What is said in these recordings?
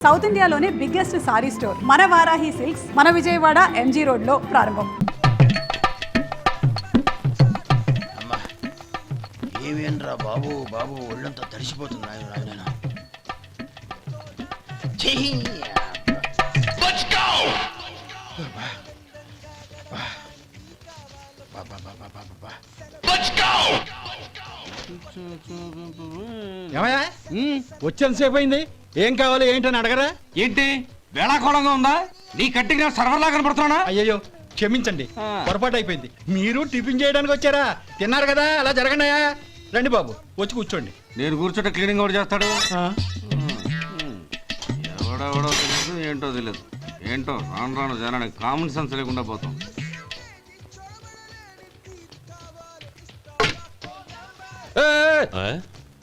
South ఇండియాలోనే biggest sorry store. మన Varahi silks మన విజయవాడ ఎంజీ రోడ్లో ప్రారంభం. అమ్మా ఏమేంట్రా బాబు బాబు ఒళ్ళంతా తడిసిపోతుంది నాయన నాయన ఏమయ్యా? వచ్చేంత సేపు అయింది. ఏం కావాలి ఏంటని అడగరా? ఏంటి? వేళాకోళంగా ఉందా? నీ కట్టిగా సర్వర్లా కనపడుతున్నా అయ్యయ్యో క్షమించండి. పొరపాటు అయిపోయింది మీరు టిఫిన్ చేయడానికి వచ్చారా? తిన్నారు కదా అలా జరగండియా రండి బాబు వచ్చి కూర్చోండి. నేను కూర్చుంటే క్లీనింగ్ కూడా చేస్తాడు? ఎవడెవడో తెలియదు ఏంటో తెలియదు. ఏంటో రాను రాను జనానికి కామన్ సెన్స్ లేకుండా పోతాం.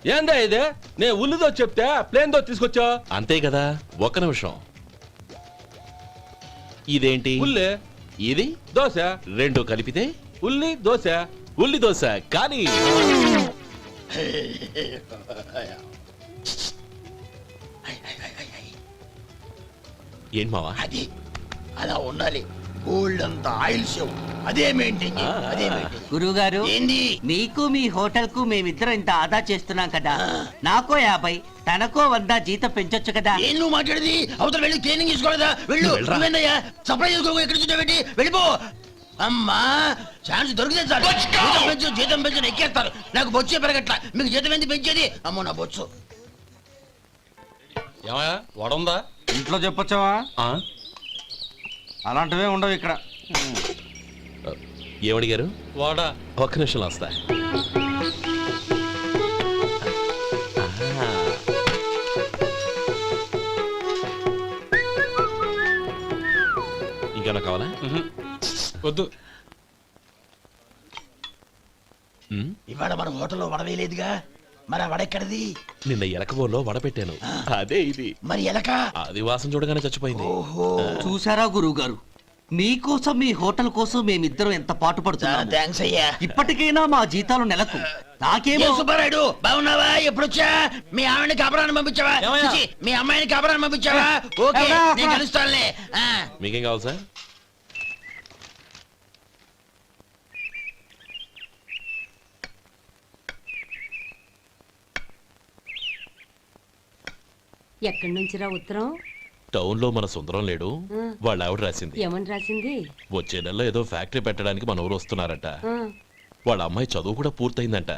ఏందా ఇది? నే ఉల్లిదో చెప్తే ప్లేన్ దో తీసుకొచ్చా? అంతే కదా ఒక్క నిమిషం. ఇదేంటి? ఉల్లి. ఇది? దోశ. రెండు కలిపితే? ఉల్లి దోశ. ఉల్లి దోశ కానీ ఏంటి మావా అది అలా ఉండాలి గోల్డ్ అంత ఆయిల్ షో. అదే మెయింటైన్ అదే మెయింటైన్ గురువుగారు ఏంది? మీకు మీ హోటల్కు మేమిద్దరం ఇంత ఆదా చేస్తున్నాం కదా. నాకో యాభై తనకో వంద జీతం పెంచొచ్చు కదా. ఏం నువ్వు మాట్లాడేది? అవతల వెళ్ళి ట్రైనింగ్ తీసుకోలేదా వెళ్ళు. నువ్వేందయ్యా? సప్లై చేసుకో ఎక్కడి పెట్టి వెళ్ళిపో. అమ్మా ఛాన్స్ దొరికితే చాలు. జీతం పెంచు జీతం పెంచు ఎక్కేస్తారు. నాకు బొచ్చే పెరగట్ల. మీకు జీతం ఎందుకు పెంచేది? అమ్మో నా బొచ్చు. ఏమయ్యా వడుందా ఇంట్లో చెప్పొచ్చావా? అలాంటివే ఉండవు ఇక్కడ. ఏమడిగారు వాడా. ఒక్క నిమిషం వస్తా. ఇంకేమన్నా కావాలా? వద్దు. ఇవాళ మన హోటల్లో వడవేయలేదుగా. మరి ఆ వడెక్కడిది? నిన్న ఎలకబోలో వడపెట్టాను అదే ఇది. మరి ఎలక? అది వాసన చూడగానే చచ్చిపోయింది. ఓహో. చూసారా గురువుగారు? మీకోసం మీ హోటల్ కోసం మేమిద్దరం ఎంత పాటు చాలా పడుతున్నాము థ్యాంక్స్ అయ్యా. ఇప్పటికైనా మా జీతాలు నెలకు. నాకేమో సుబ్బారాయుడు బాగున్నావా? ఎప్పుడొచ్చా? మీ ఆవిడని కాపురాన్ని పంపించావా? చిచి, మీ అమ్మాయిని కాపురాన్ని పంపించావా? ఓకే? నేను కలుస్తానులే. ఆ. మీకేం కావాలి సార్? ఎక్కడి నుంచిరా ఉత్తరం? టౌన్లో మన సుందరం లేడు. వాళ్ళ ఆవిడ రాసింది. ఏమని రాసింది? వచ్చే నెలలో ఏదో ఫ్యాక్టరీ పెట్టడానికి మన ఊరు వస్తున్నారట. వాళ్ళ అమ్మాయి చదువు కూడా పూర్తయిందంట.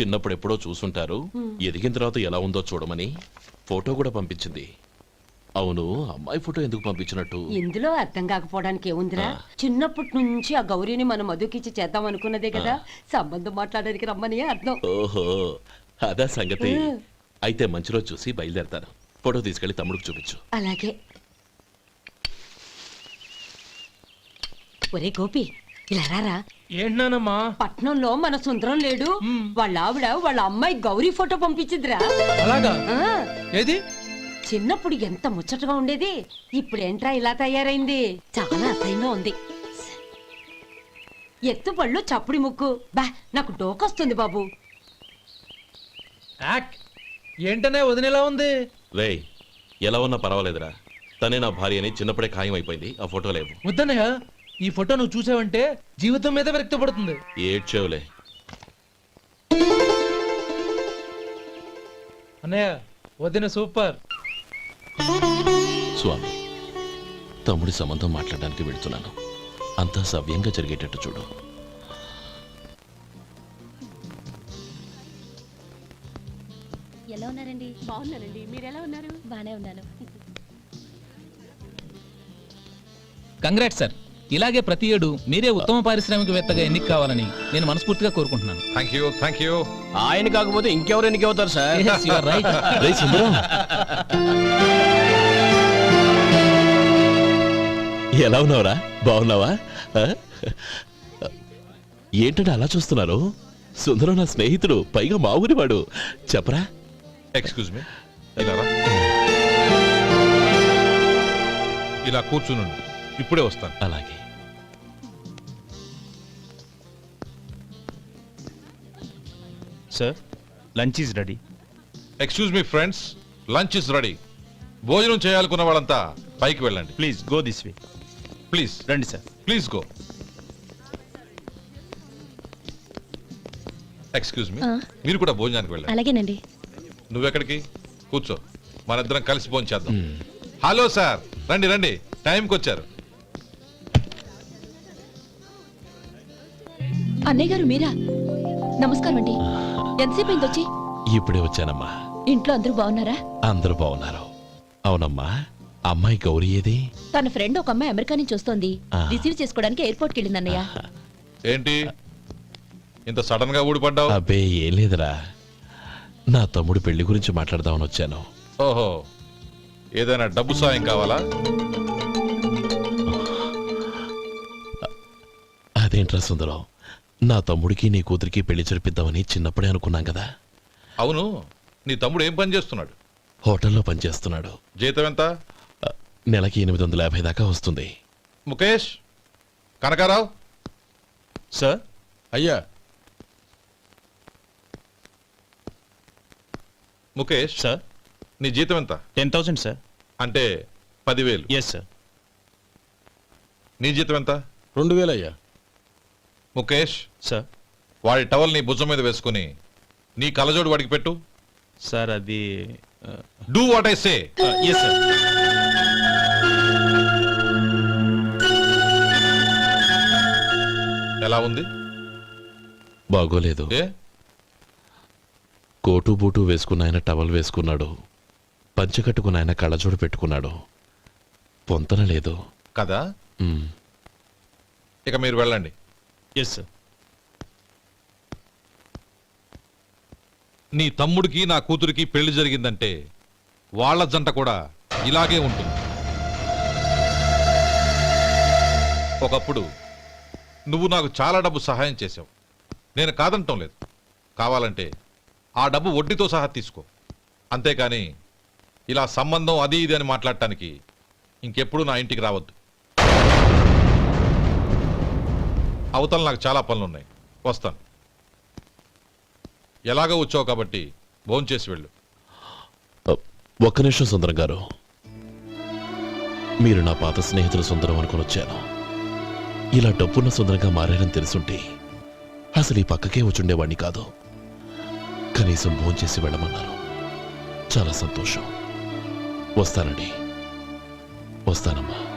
చిన్నప్పుడు ఎప్పుడో చూసుంటారు. ఎదిగిన తర్వాత ఎలా ఉందో చూడమని ఫోటో కూడా పంపించింది. అవును అమ్మాయి ఫోటో ఎందుకు పంపించినట్టు? ఇందులో అర్థం కాకపోవడానికి ఏముందిరా? చిన్నప్పటి నుంచి ఆ గౌరీని మన మధుకిచ్చి చేద్దాం అనుకున్నదే కదా. సంబంధం మాట్లాడడానికి రమ్మని అర్థం. ఓహో అదా సంగతి. అయితే మంచి రోజు చూసి బయలుదేరతాను. ఫోటో తీసుకెళ్ళి తమ్ముడికి చూపించు. అలాగే. ఒరే గోపి ఇలా రారా? ఏంటన్నానమ్మా పట్నంలో మన సుందరం లేడు. వాళ్ళ ఆవిడ వాళ్ళ అమ్మాయి గౌరీ ఫోటో పంపించిద్దిరా అలాగా? ఆ, ఏది? చిన్నప్పుడు ఎంత ముచ్చటగా ఉండేది. ఇప్పుడేంట్రా ఇలా తయారైంది? చాలా అసహ్యంగా ఉంది. ఎత్తుపళ్ళు చప్పుడి ముక్కు. బా నాకు డోకొస్తుంది బాబు. యాక్. ఏంటనే వదినేలా ఉంది? రేయ్ ఎలా ఉన్నా పర్వాలేదురా. తనే నా భార్య అని చిన్నప్పుడే ఖాయం అయిపోయింది ఆ ఫోటో లేవు. వద్దన్నయ్య ఈ ఫోటో నువ్వు చూసావంటే జీవితం మీద విరక్తి పడుతుంది ఏడ్చేవులే. అన్నయ్య వదిన సూపర్. స్వామి తమ్ముడి సంబంధం మాట్లాడడానికి వెళ్తున్నాను. అంతా సవ్యంగా జరిగేటట్టు చూడు. ఎలా ఉన్నారండి? బాగున్నానండి. మీరు ఎలా ఉన్నారు? బానే ఉన్నాను. Congrats sir. ఇలాగే ప్రతి ఏడు మీరే ఉత్తమ పారిశ్రామికవేత్తగా ఎన్నిక కావాలని నేను మనస్ఫూర్తిగా కోరుకుంటున్నాను. థ్యాంక్ యూ థ్యాంక్ యూ ఆయన కాకపోతే ఇంకెవరు ఎన్నిక అవుతారు sir? Yes, you are right. రేయ్ సుందరం. ఎలా ఉన్నావురా? బాగున్నావా? ఆ? ఏంటంటే అలా చూస్తున్నారు? సుందరం నా స్నేహితుడు పైగా మా ఊరివాడు. చెప్పరా? ఎక్స్క్యూజ్ మీ ఇలా రా. ఇలా కూర్చునుండు ఇప్పుడే వస్తాను. అలాగే. Sir lunch is ready excuse me friends lunch is ready భోజనం చేయాలనుకున్న వాళ్ళంతా పైకి వెళ్ళండి. Please go this way please రండి sir please go excuse me మీరు కూడా భోజనానికి వెళ్ళండి. అలాగేనండి. నువ్వెక్కడికి? కూర్చో. మనిద్దరం కలిసి భోజనం చేద్దాం. Hello sir. రండి రండి. టైంకి వచ్చారు అన్నయ్య గారు మీరా? నమస్కారం అండి. ఎంతసేపు అయింది వచ్చి? ఇప్పుడే వచ్చానమ్మా. ఇంట్లో అందరూ బాగున్నారా? అందరూ బాగున్నారు. అవునమ్మా. అమ్మాయి గౌరీ ఏది? తన ఫ్రెండ్ ఒక అమ్మాయి అమెరికా నుంచి వస్తోంది. రిసీవ్ చేసుకోవడానికి ఎయిర్పోర్ట్కి వెళ్ళింది అన్నయ్య. ఏంటి? ఇంత సడన్గా ఊడిపడ్డావు? అబ్బే ఏం లేదురా. నా తమ్ముడు పెళ్ళి గురించి మాట్లాడదామని వచ్చాను. ఓహో ఏదైనా డబ్బు సాయం కావాలా? అదేంట్రా సుందరం నా తమ్ముడికి నీ కూతురికి పెళ్ళి జరిపిద్దామని చిన్నప్పుడే అనుకున్నాం కదా. అవును నీ తమ్ముడు ఏం పని చేస్తున్నాడు? హోటల్లో పనిచేస్తున్నాడు జీతం ఎంత? నెలకి ఎనిమిది వందల యాభై దాకా వస్తుంది. ముఖేష్ కనకారావు. సార్? అయ్యా ముఖేష్ సార్? నీ జీతం ఎంత? Ten thousand sir. అంటే పదివేలు. Yes sir. నీ జీతం ఎంత? రెండు వేలు అయ్యా. ముఖేష్ సార్. వాడి టవల్ నీ భుజం మీద వేసుకుని నీ కలజోడు వాడికి పెట్టు. సార్ అది do what I say yes sir. ఎలా ఉంది? బాగోలేదు. ఏ? కోటు బూటు వేసుకున్న ఆయన టవల్ వేసుకున్నాడు. పంచె కట్టుకున్న ఆయన కళ్ళజోడు పెట్టుకున్నాడు. పొంతన లేదు. కదా? ఇక మీరు వెళ్ళండి. ఎస్ సార్ నీ తమ్ముడికి నా కూతురికి పెళ్ళి జరిగిందంటే వాళ్ళ జంట కూడా ఇలాగే ఉంటుంది. ఒకప్పుడు నువ్వు నాకు చాలా డబ్బు సహాయం చేసావు నేను కాదంటం లేదు. కావాలంటే ఆ డబ్బు వడ్డీతో సహా తీసుకో. అంతేకాని ఇలా సంబంధం అది ఇది అని మాట్లాడటానికి ఇంకెప్పుడు నా ఇంటికి రావద్దు. అవతల నాకు చాలా పనులున్నాయి. వస్తాను. ఎలాగో వచ్చావు కాబట్టి భోంచేసి వెళ్ళు. ఒక్క నిమిషం సుందరం గారు. మీరు నా పాత స్నేహితులు సుందరం అనుకుని వచ్చాను. ఇలా డబ్బున్న సుందరంగా మారారని తెలుసుంటే అసలు ఈ పక్కకే వచ్చుండేవాడిని కాదు. కనీసం భోంచేసి వెళ్ళమన్నారు. చాలా సంతోషం. వస్తానండి. వస్తానమ్మా.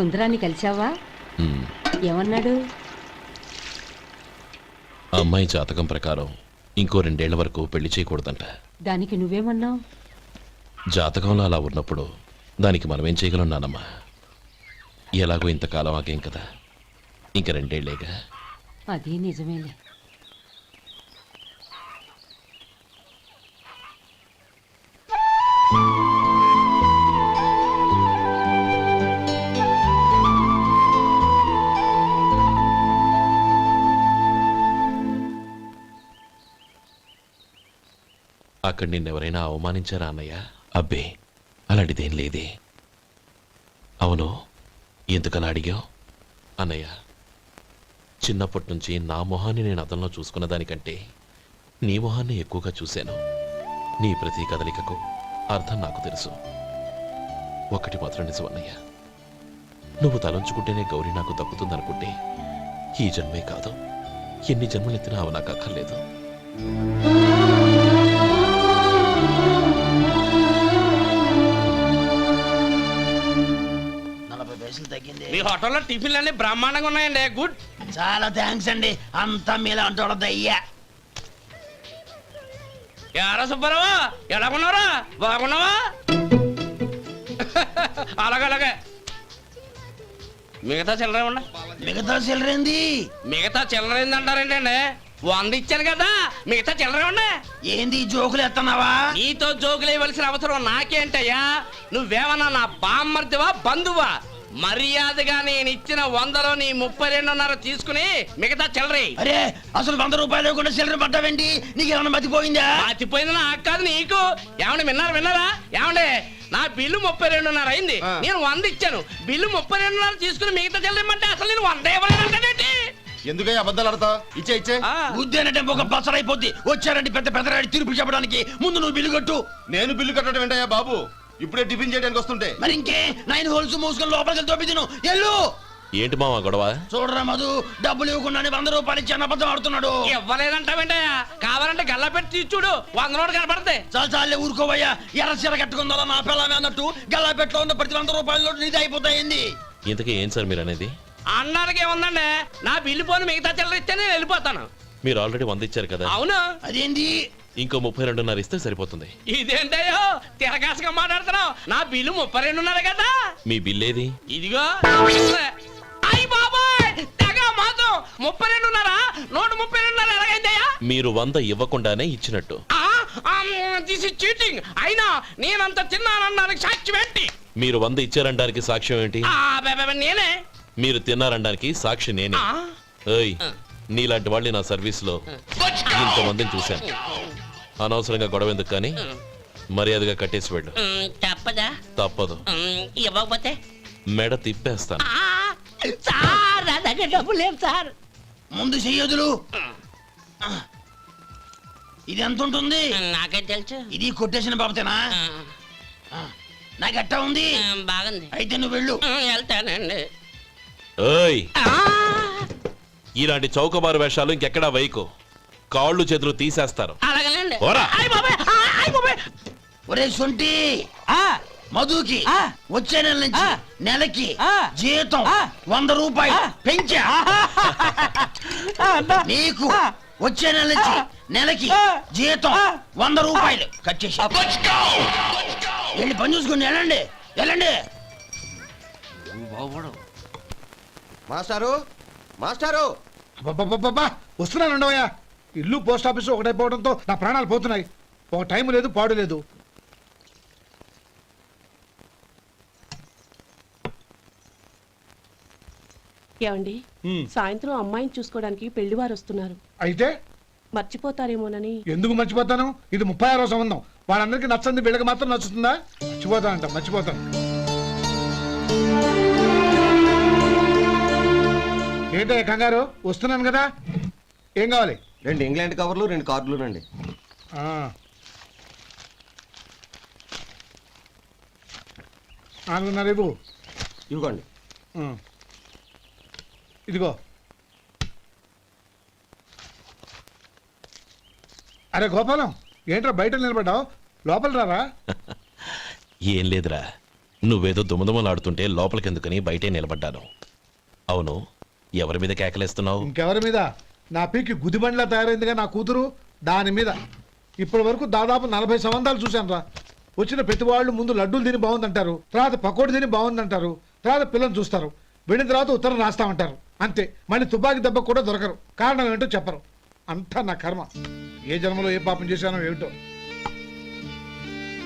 సుందరాన్ని కలిశావా. ఏమన్నాడు? ఆ అమ్మాయి జాతకం ప్రకారం ఇంకో రెండేళ్ళ వరకు పెళ్ళి చేయకూడదంట. దానికి నువ్వేమన్నావు? జాతకంలో అలా ఉన్నప్పుడు దానికి మనమేం చేయగలం నానమ్మా? ఎలాగో ఇంతకాలం ఆగేం కదా. ఇంక రెండేళ్ళేగా? అది నిజమేలే. అక్కడ నిన్నెవరైనా అవమానించారా అన్నయ్య? అబ్బే అలాంటిదేం లేదే. అవును ఎందుకలా అడిగావు? అన్నయ్య చిన్నప్పటి నుంచి నా మొహాన్ని నేను అతనిలో చూసుకున్న దానికంటే నీ మొహాన్ని ఎక్కువగా చూశాను. నీ ప్రతి కదలికకు అర్థం నాకు తెలుసు. ఒకటి మాత్రం నిజం అన్నయ్య. నువ్వు తలంచుకుంటేనే గౌరీ నాకు దక్కుతుందనుకుంటే ఈ జన్మే కాదు. ఎన్ని జన్మలెత్తినా అవి నాకు అక్కర్లేదు. మీ హోటల్లో టిఫిన్లు అన్ని బ్రహ్మాండంగా ఉన్నాయండి. గుడ్ చాలా థ్యాంక్స్ అండి. అంతా మీలా అంటూ దయ్యా యారా సుబ్బారావు? ఎలా ఉన్నారా బాగున్నావా? అలాగే అలాగే. మిగతా చిల్లర ఉన్నా మిగతా సిల్లరేంది మిగతా చిల్లర ఏందంటారేంటండి వంద ఇచ్చాను కదా. మిగతా చిల్లర ఉండే ఏంది జోకులు ఎత్తన్నావా? నీతో జోకులు ఇవ్వాల్సిన అవసరం నాకేంటయ్యా? నువ్వేమన్నా నా బామ్మర్దివా బంధువా? మర్యాదగా నేను ఇచ్చిన వందలో నీ ముప్పై రెండున్నర తీసుకుని మిగతా చిల్లరే. అరే అసలు వంద రూపాయలు లేకుండా సిల్లర్ పడ్డావేంటి? నీకేమన్నా మతిపోయిందా? పాతిపోయింది నాకు కాదు నీకు. ఏమండి విన్నారా విన్నారా? ఏమండి నా బిల్లు ముప్పై రెండున్నర అయింది. నేను వంద ఇచ్చాను. బిల్లు ముప్పై రెండున్నర తీసుకుని మిగతా చెల్లిమంటే అసలు నేను వంద ఇవ్వలేదంటే ఎందుకయ్యా అబద్ధాలు ఆడతా? ఇచ్చే ఇచ్చే. ఉద్యానంటే ఒక బసరైపోద్ది. వచ్చారంటే పెద్ద పెద్దరాడి తీర్పు చెప్పడానికి ముందు నువ్వు బిల్లు కట్టు. నేను బిల్లు కట్టడం ఏంటయ్యా బాబు? ఇప్పుడే టిఫిన్ చేయడానికి వస్తుంటే. మరి ఇంకే నైన్ హోల్స్ మూసుకొని లోపలికి తోపి తిను ఎల్లు! ఏంటి మావా గొడవ? చూడరా మధు డబ్బులు ఇవ్వకుండానే వంద రూపాయలు ఇచ్చి అబద్ధం ఆడుతున్నాడు. ఇవ్వలేదంటావేంటయ్యా కావాలంటే గల్లా పెట్టి చూడు. వంద నోటు కనపడతాయి. చాలు చాలే ఊరుకోవయ్యా ఎర్ర చీర కట్టుకుందా నా పిల్లమే అన్నట్టు. గల్లాపెట్లో ఉన్న ప్రతి వంద రూపాయలు నీది అయిపోతాయింది. ఇంతకీ ఏం సార్ మీరు అనేది అన్నానికి ఏముందండి? నా బిల్లు పోను మిగతా చిల్లర ఇస్తే నేను వెళ్ళిపోతాను. మీరు ఆల్రెడీ వంద ఇచ్చారు కదా. అవును. అదేంటి ఇంకో ముప్పై రెండున్నర ఇస్తే సరిపోతుంది. ఇదేంటయ్యో? తిరగాసుగా మాట్లాడుతున్నావు. నా బిల్లు ముప్పై రెండున్నర కదా? మీ బిల్ ఏది ఇదిగో. అయ్యి బాబాయ్! తెగ మాత్రం ముప్పై రెండున్నరా నూట ముప్పై రెండున్నర ఎలాగైందయ్యా? మీరు వంద ఇవ్వకుండానే ఇచ్చినట్టు. దిస్ ఇస్ చీటింగ్ అయినా నేనంత తిన్నానన్నానికి సాక్షి ఏంటి మీరు వంద ఇచ్చారనడానికి సాక్ష్యం ఏంటి? నేనే. మీరు తిన్నారనడానికి సాక్షి నేనే. ఏయ్ నీలాంటి వాళ్ళని నా సర్వీస్లో ఇంతమందిని చూశాను. అనవసరంగా గొడవ ఎందుకు కానీ మర్యాదగా కట్టేసి వెళ్ళు. తప్పదు? ఉమ్, ఇవ్వకపోతే? మెడ తిప్పేస్తాను. ఆ, సార్ నా దగ్గర డబ్బు లేవు సార్. ముందు చెయ్యదులు ఇది ఎంత ఉంటుంది? నాకే తెలుసు. ఇది కొట్టేసిన బాబతేనా నాకు ఎట్టా ఉంది. బాగుంది. అయితే నువ్వు వెళ్ళు. వెళ్తానండి. ఏయ్! ఇలాంటి చౌకబారు వేషాలు ఇంకెక్కడా వైకు కాళ్ళు చేతులు తీసేస్తారు. అలాగేనండి. అయ్ బాబాయ్, ఆ. ఒరే సొంటి మధుకి వచ్చే నెల నుంచి నెలకి జీతం వంద రూపాయలు. పెంచా. నీకు వచ్చే నెల నుంచి నెలకి జీతం వంద రూపాయలు కట్ చేసి వెళ్ళి పని చూసుకుని వెళ్ళండి వెళ్ళండి. మాస్టారు మాస్టారు. అబ్బబ్బబ్బబ్బా! వస్తున్నాను ఉండవయ్యా ఇల్లు పోస్ట్ ఆఫీసు ఒకటైపోవడంతో నా ప్రాణాలు పోతున్నాయి. ఒక టైం లేదు పాడు లేదు. ఏమండి? సాయంత్రం అమ్మాయిని చూసుకోవడానికి పెళ్ళివారు వస్తున్నారు. అయితే? మర్చిపోతారేమోనని. ఎందుకు మర్చిపోతాను? ఇది ముప్పై ఆరో సంబంధం. వాళ్ళందరికీ నచ్చంది వీళ్ళకి మాత్రం నచ్చుతుందా? మర్చిపోతానంట మర్చిపోతాను ఏంటయ్య కంగారు? వస్తున్నాను కదా. ఏం కావాలి? రెండు ఇంగ్లాండ్ కవర్లు రెండు కార్డులు రండి. ఆ. నాలుగున్నర ఇవ్వు ఇవ్వండి. ఇదిగో. అరే గోపాలం ఏంట్రా బయట నిలబడ్డావు? లోపల రారా? ఏం లేదురా. నువ్వేదో దుమదుమలాడుతుంటే లోపలికెందుకని బయటే నిలబడ్డాను. అవును ఎవరి మీద కేకలేస్తున్నావు? ఇంకెవరి మీద? నా పీకి గుదిబండ్లా తయారైందిగా నా కూతురు దాని మీద. ఇప్పటి వరకు దాదాపు నలభై సంవత్సరాలు చూశాను రా. వచ్చిన ప్రతి వాళ్ళు ముందు లడ్డూలు తిని బాగుందంటారు తర్వాత పకోడి తిని బాగుందంటారు తర్వాత పిల్లలు చూస్తారు వెళ్ళిన తర్వాత ఉత్తరం రాస్తామంటారు. అంతే మళ్ళీ తుపాకీ దెబ్బ కూడా దొరకరు. కారణం ఏంటో చెప్పరు. అంతా నా కర్మ. ఏ జన్మలో ఏ పాపం చేశానో ఏమిటో.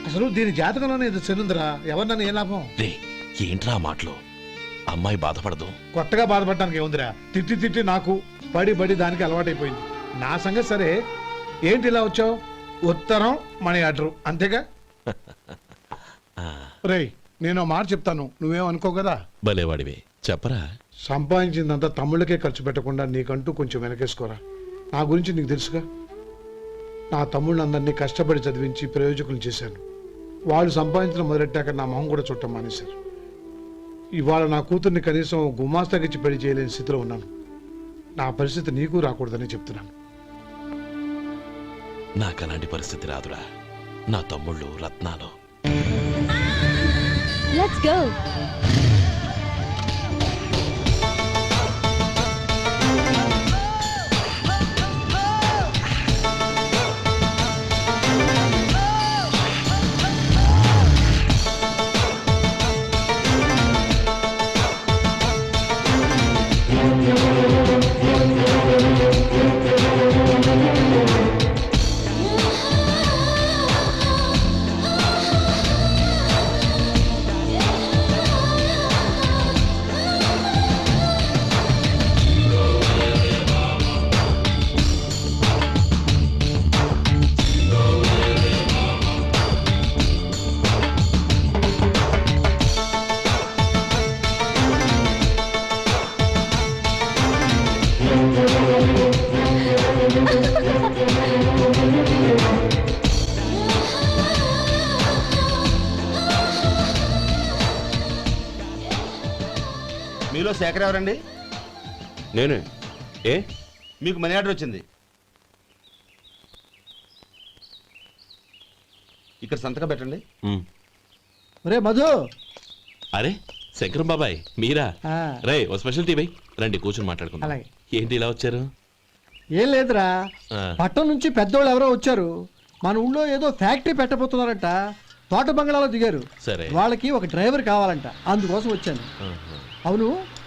అసలు దీని జాతకంలోనే ఇది చెందుందిరా ఎవరినన్నా ఏ లాభం? రే ఏంట్రా ఆ మాటలు? అమ్మాయి బాధపడదు. కొత్తగా బాధపడటానికి ఏముందిరా? తిట్టి తిట్టి నాకు పడి పడి దానికి అలవాటైపోయింది. నా సంగతి సరే. ఏంటి ఇలా వచ్చావు? ఉత్తరం మనీ ఆర్డర్. అంతేగా? రేయ్ నేను ఓ మాట చెప్తాను. నువ్వేమనుకో కదా? భలేవాడివే. చెప్పరా? సంపాదించిందంతా తమ్ముళ్ళకే ఖర్చు పెట్టకుండా నీకంటూ కొంచెం వెనకేసుకోరా. నా గురించి నీకు తెలుసుగా? నా తమ్ముళ్ళందరినీ కష్టపడి చదివించి ప్రయోజకులు చేశాను. వాళ్ళు సంపాదించడం మొదలెట్టాక నా మొహం కూడా చుట్టం మానేశారు. ఇవాళ నా కూతుర్ని కనీసం గుమాస్తాకిచ్చి పెళ్ళి చేయలేని స్థితిలో ఉన్నాను. నా పరిస్థితి నీకు రాకూడదని చెప్తున్నాను. నాకు అలాంటి పరిస్థితి రాదురా. నా తమ్ముళ్ళు రత్నాలు. లెట్స్ గో శేఖర్ ఎవరండి నేనే. ఏ? మీకు మనీ ఆర్డర్ వచ్చింది. ఇక్కడ సంతకం పెట్టండి. ఉమ్. రే మధు. అరే శంకరం బాబాయ్ మీరా? ఆ. రే ఓ స్పెషల్ టీ బై రండి కూర్చొని మాట్లాడుకుందాం. అలాగే. ఏంటి ఇలా వచ్చారు? ఏం లేదురా. ఆ, పట్టణం నుంచి పెద్దోళ్ళు ఎవరో వచ్చారు. మన ఊళ్ళో ఏదో ఫ్యాక్టరీ పెట్టబోతున్నారంట. తోట బంగ్లాలో దిగారు. సరే. వాళ్ళకి ఒక డ్రైవర్ కావాలంట. అందుకోసం వచ్చాను. ఆహా. అవును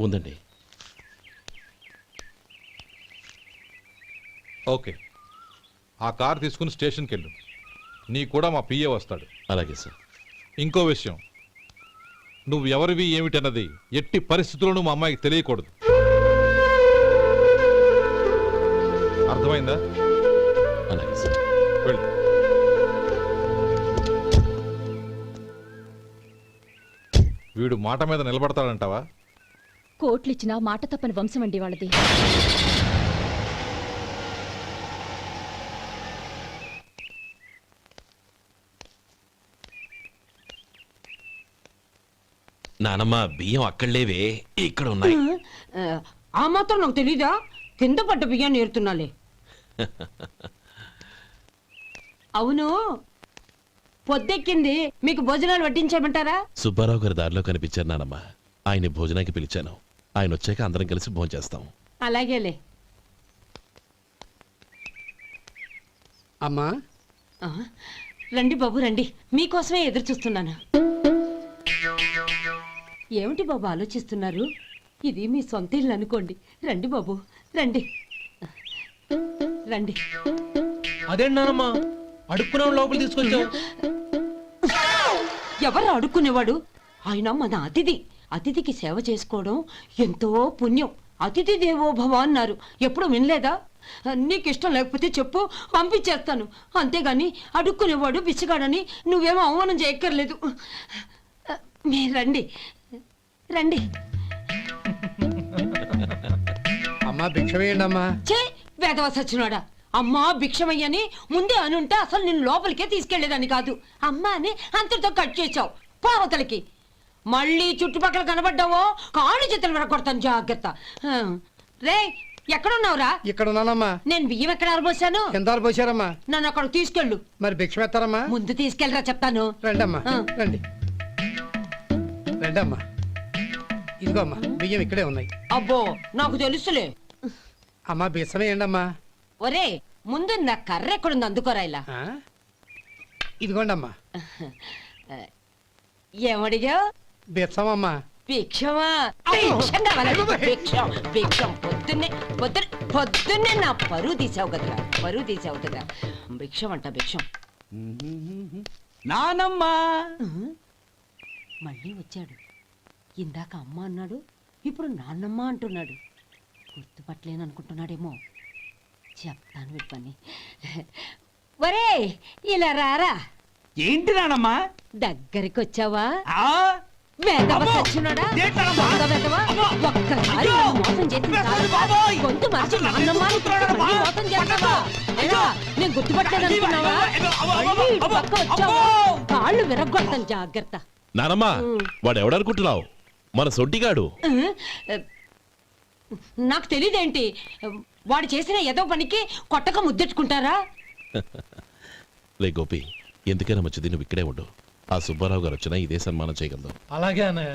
ఉందండి. ఓకే. ఆ కార్ తీసుకుని స్టేషన్కి వెళ్ళు నీ కూడా మా పిఏ వస్తాడు. అలాగే సార్. ఇంకో విషయం. నువ్వు ఎవరివి ఏమిటన్నది ఎట్టి పరిస్థితుల్లోనూ మా అమ్మాయికి తెలియకూడదు. అర్థమైందా? అలాగే సార్. వెళ్ళు. వీడు మాట మీద నిలబడతాడంటావా? కోట్లిచ్చినా మాట తప్పని వంశం అండి వాళ్ళది. నానమ్మ బియ్యం అక్కడలేవే ఇక్కడ ఉన్నాయి. ఆ, మాత్రం నాకు తెలీదా? కింద పడ్డ బియ్యాన్ని ఏరుతున్నాలే అవును. పొద్దెక్కింది మీకు భోజనాలు వడ్డించమంటారా సుబ్బారావు గారి దారిలో కనిపించారు నానమ్మ. ఆయన భోజనానికి పిలిచాను. ఆయన వచ్చాక అందరం కలిసి భోంచేస్తాం అలాగేలే. అమ్మా? ఆ, రండి బాబు రండి. మీకోసమే ఎదురు చూస్తున్నాను. ఏమిటి బాబు ఆలోచిస్తున్నారు? ఇది మీ సొంత ఇల్లు అనుకోండి. రండి బాబు రండి. రండి. అదేంటి నానమ్మా అడుక్కున్నాం లోపల తీసుకొచ్చావు. ఎవరు అడుక్కునేవాడు? ఆయన మన అతిథి. అతిథికి సేవ చేసుకోవడం ఎంతో పుణ్యం. అతిథి దేవో భవ అన్నారు. ఎప్పుడు వినలేదా? నీకు ఇష్టం లేకపోతే చెప్పు పంపించేస్తాను. అంతేగాని అడుక్కునేవాడు బిచ్చగాడని నువ్వేమో అవమానం చేయక్కర్లేదు. మీరు రండి. రండి. అమ్మా భిక్ష వేయండి అమ్మా చే వేదవ సచ్చినోడా. అమ్మా భిక్షమయ్యని ముందే అనుంటే అసలు నిన్ను లోపలికే తీసుకెళ్ళేదని కాదు. అమ్మా అని అంతటితో కట్ చేసావు పోవతలకి. మళ్ళీ చుట్టుపక్కల కనబడ్డావో కాళ్ళు చేతులు విరగొడతాను జాగ్రత్త. రే ఎక్కడున్నావురా? ఇక్కడ ఉన్నానమ్మా నేను బియ్యం ఎక్కడ ఆరబోసాను? కిందాలు పోసారమ్మా నన్ను అక్కడ తీసుకెళ్ళు. మరి భిక్ష పెడతారమ్మా? ముందు తీసుకెళ్ళరా చెప్తాను. రండమ్మా. రండి. రండమ్మా. ఇదిగో అమ్మా బియ్యం ఇక్కడే ఉన్నాయి. అబ్బో నాకు తెలుసులే. అమ్మా బిసం వేయండి అమ్మా ఒరే ముందు నా కర్ర ఎక్కడుంది అందుకోరా ఇలా ఆ? ఇదిగోండి అమ్మా ఏమడిగా బిసం అమ్మా భిక్షమా భిక్షం కావాలండి భిక్షం భిక్షం. పొద్దున్నే పొద్దున్న పొద్దున్నే నా పరువు తీసావు కదరా పరువు తీసావు కదా. భిక్షం అంట భిక్షం. నానమ్మా! మళ్ళీ వచ్చాడు. ఇందాక అమ్మ అన్నాడు ఇప్పుడు నాన్నమ్మ అంటున్నాడు. గుర్తుపట్టలేను అనుకుంటున్నాడేమో చెప్తాను వీడి పని. ఒరే ఇలా రారా? ఏంటి నానమ్మా? దగ్గరికి వచ్చావా వేదవ నేను? కాళ్ళు విరగొడతాను జాగ్రత్త. నానమ్మ వాడు ఎవడనుకుంటున్నావు మన సొంటిగాడు. నాకు తెలియదేంటి వాడు చేసిన ఏదో పనికి కొట్టక ముద్దెట్టుకుంటారా? లే గోపి ఎందుకైనా మంచిది నువ్వు ఇక్కడే ఉండు. ఆ సుబ్బారావు గారు వచ్చినా ఇదే సన్మానం చేయగలదు అలాగే అన్నయ్య.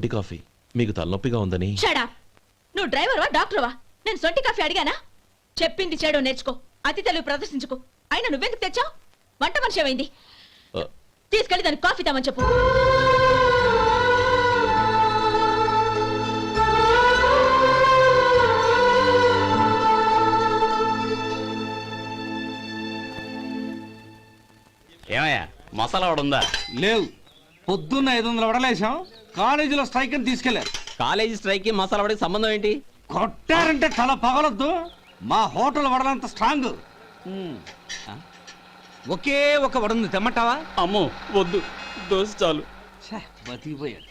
సొంటి కాఫీ. మీకు తలనొప్పిగా ఉందని. షడా నువ్వు డ్రైవర్వా డాక్టర్వా? నేను సొంటి కాఫీ అడిగానా? చెప్పింది చేయడం నేర్చుకో అతి తెలివి ప్రదర్శించుకో. అయినా నువ్వెందుకు తెచ్చావు? వంట మనిషి ఏమైంది? ఆ, తీసుకెళ్ళి దానికి కాఫీ తామని చెప్పు. ఏమయ్యా మసాలా వాడు ఉందా? లేవు. పొద్దున్న ఐదు వందల వడలేసాం కాలేజీలో స్ట్రైక్ అని తీసుకెళ్ళారు కాలేజీ స్ట్రైక్కి మసాలా వాడికి సంబంధం ఏంటి? కొట్టారంటే తల పగలొద్దు. మా హోటల్ వడలంత స్ట్రాంగ్. ఒకే ఒక వడుంది తెమ్మంటావా? అమ్మో వద్దు. దోశ చాలు. బతికిపోయాడు.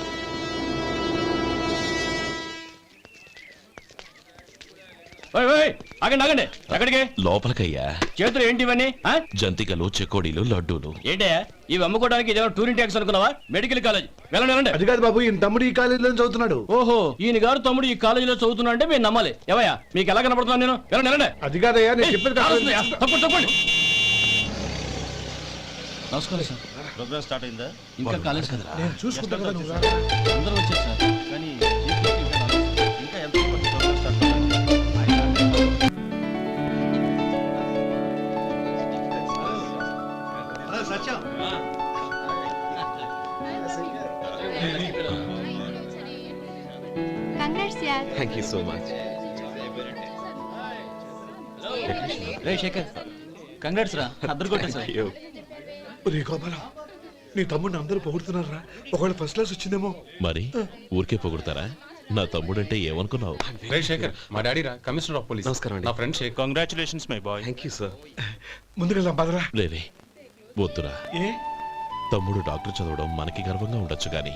పదా ఆగండి ఆగండి. ఎక్కడికి? లోపలికయ్యా. చేతులు ఏంటి ఇవన్నీ ఆ? జంతికలు చెకోడీలు లడ్డూలు. ఏంటయ్యా ఇవి అమ్ముకోవడానికి ఇదేమో టూరింగ్ ట్యాక్స్ అనుకున్నావా? Medical college. వెళ్ళండి వెళ్ళండి. అది కాదు బాబు ఈయన తమ్ముడు ఈ కాలేజీలో చదువుతున్నాడు. ఓహో ఈయన గారు తమ్ముడు ఈ కాలేజీలో చదువుతున్నా అంటే మీరు నమ్మాలి. ఏవయ్యా మీకు ఎలా కనపడుతున్నాను నేను? వెళ్ళండి వెళ్ళండి. అది కాదయ్యా నేను ఏయ్, చెప్పేది కారు కాదు. వస్తుందయ్యా. తప్పండి తప్పండి నమస్కారం సార్. ప్రోగ్రామ్ స్టార్ట్ అయిందా? ఇంకా కాలేజ్ కదా నేను చూసుకుంటా. అందరూ వచ్చారు సార్. కానీ థ్యాంక్ యూ సో మచ్ రే శేఖర్ కంగ్రాట్స్ రా అద్దరు కొట్టేసా ఒరే గోపాల నీ తమ్ముడిని అందరూ పొగుడుతున్నారా? ఒకవేళ ఫస్ట్ క్లాస్ వచ్చిందేమో. మరి ఊరికే పొగుడతారా? నా తమ్ముడంటే ఏమనుకున్నావు? రే శేఖర్ మా డాడీ రా కమిషనర్ ఆఫ్ పోలీస్. నమస్కారం అండి. నా friend Shekar. Congratulations my boy thank you sir ముందుకెళ్దాం పదరా. రేరే వద్దురా. ఏ? తమ్ముడు డాక్టర్ చదవడం మనకి గర్వంగా ఉండొచ్చు కానీ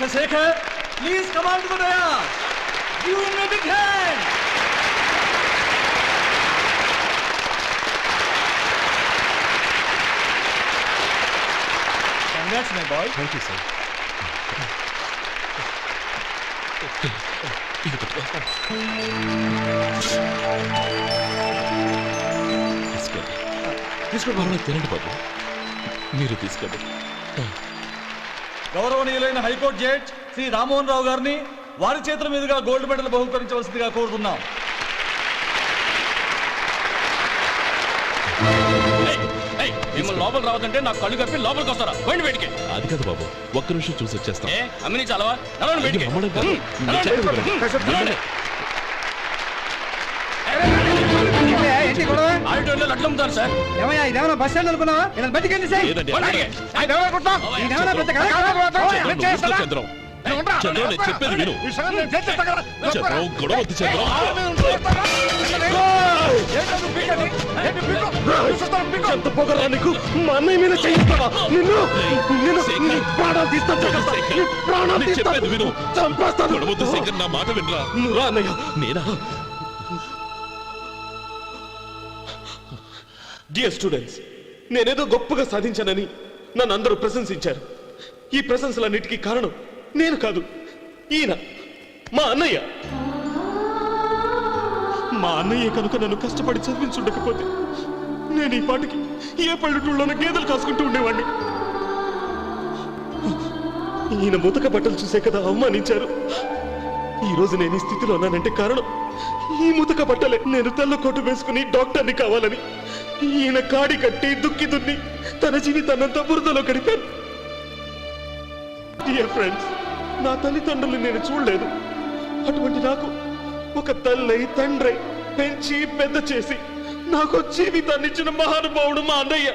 Mister Shekar please command to the dais give me big hand congrats my boy thank you sir తీసుకోండి తీసుకోండి తినండి బాబు మీరు తీసుకోండి గౌరవనీయులైన high court judge Shri Rammohan Rao గారిని వారి చేతుల మీదుగా గోల్డ్ మెడల్ బహుకరించవలసిందిగా కోరుతున్నాం. మిమ్మల్ని లోపల రావద్దంటే నాకు కళ్ళు కప్పి లోపలికి వస్తారా? పోయింది బయటికి. అది కాదు బాబు ఒక్క నిమిషం చూసి వచ్చేస్తాం. అమ్మిని చాలవా? నడవండి బయటికి. నేను. నడవండి. ఆడిటోరియంలో లడ్లు అమ్ముతారు సార్. ఏమయ్యా ఇదేమన్నా బస్ స్టాండ్ అనుకున్నావా? ఇలా బయటికి వెళ్ళి లేదండి, పోండి. ఇదేమన్నా పెద్ద నువ్వు చంద్రం చంద్రం. నేను చెప్పేది విను. చంద్రం గొడవ వద్దు చంద్రం. ఎంత పొగరా నీకు? మా అన్నయ్య మీద చేయిస్తావా? నిన్ను నిన్ను శేఖర్. ప్రాణాలు తీస్తాను జాగ్రత్త. నీ ప్రాణాలు నేను చెప్పేది విను. తీస్తాను చంపేస్తాను. గొడవ వద్దు శేఖర్ నా మాట వినరా? నువ్వు రా అన్నయ్య. నేనా? డియర్ స్టూడెంట్స్ నేనేదో గొప్పగా సాధించానని నన్ను అందరూ ప్రశంసించారు. ఈ ప్రశంసలన్నిటికీ కారణం నేను కాదు ఈయన మా అన్నయ్య. మా అన్నయ్య కనుక నన్ను కష్టపడి చదివించుండకపోతే నేను ఈ పాటికి ఏ పల్లెటూళ్ళలోనూ గేదెలు కాసుకుంటూ ఉండేవాడిని ఈయన ముతక బట్టలు చూసే కదా అవమానించారు. ఈ రోజు నేను ఈ స్థితిలో ఉన్నానంటే కారణం ఈ ముతక బట్టలే. నేను తెల్ల కోటు వేసుకుని డాక్టర్ని కావాలని. ఈయన కాడి కట్టి దుక్కి దున్ని తన జీవితాన్నంతా బురదలో గడిపాను డియర్ ఫ్రెండ్స్ నా తల్లిదండ్రులు నేను చూడలేదు. అటువంటి నాకు ఒక తల్లై తండ్రి పెంచి పెద్ద చేసి నాకు జీవితాన్ని ఇచ్చిన మహానుభావుడు మా అన్నయ్య.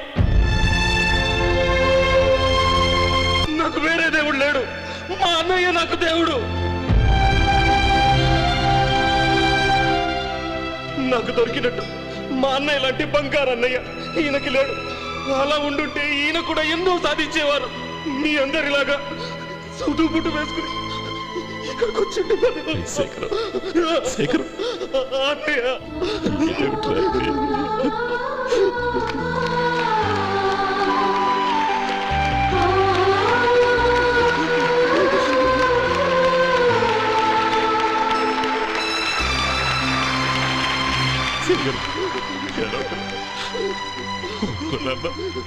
నాకు వేరే దేవుడు లేడు. మా అన్నయ్య నాకు దేవుడు. నాకు దొరికినట్టు మా అన్నయ్య లాంటి బంగారు అన్నయ్య ఈయనకి లేడు. అలా ఉండుంటే ఈయన కూడా ఎన్నో సాధించేవారు. మీ అందరిలాగా సుటు పుట్టు వేసుకుని ఇక్కడికి వచ్చిండే శేఖర్. శేఖర్. అన్నయ్య. remember.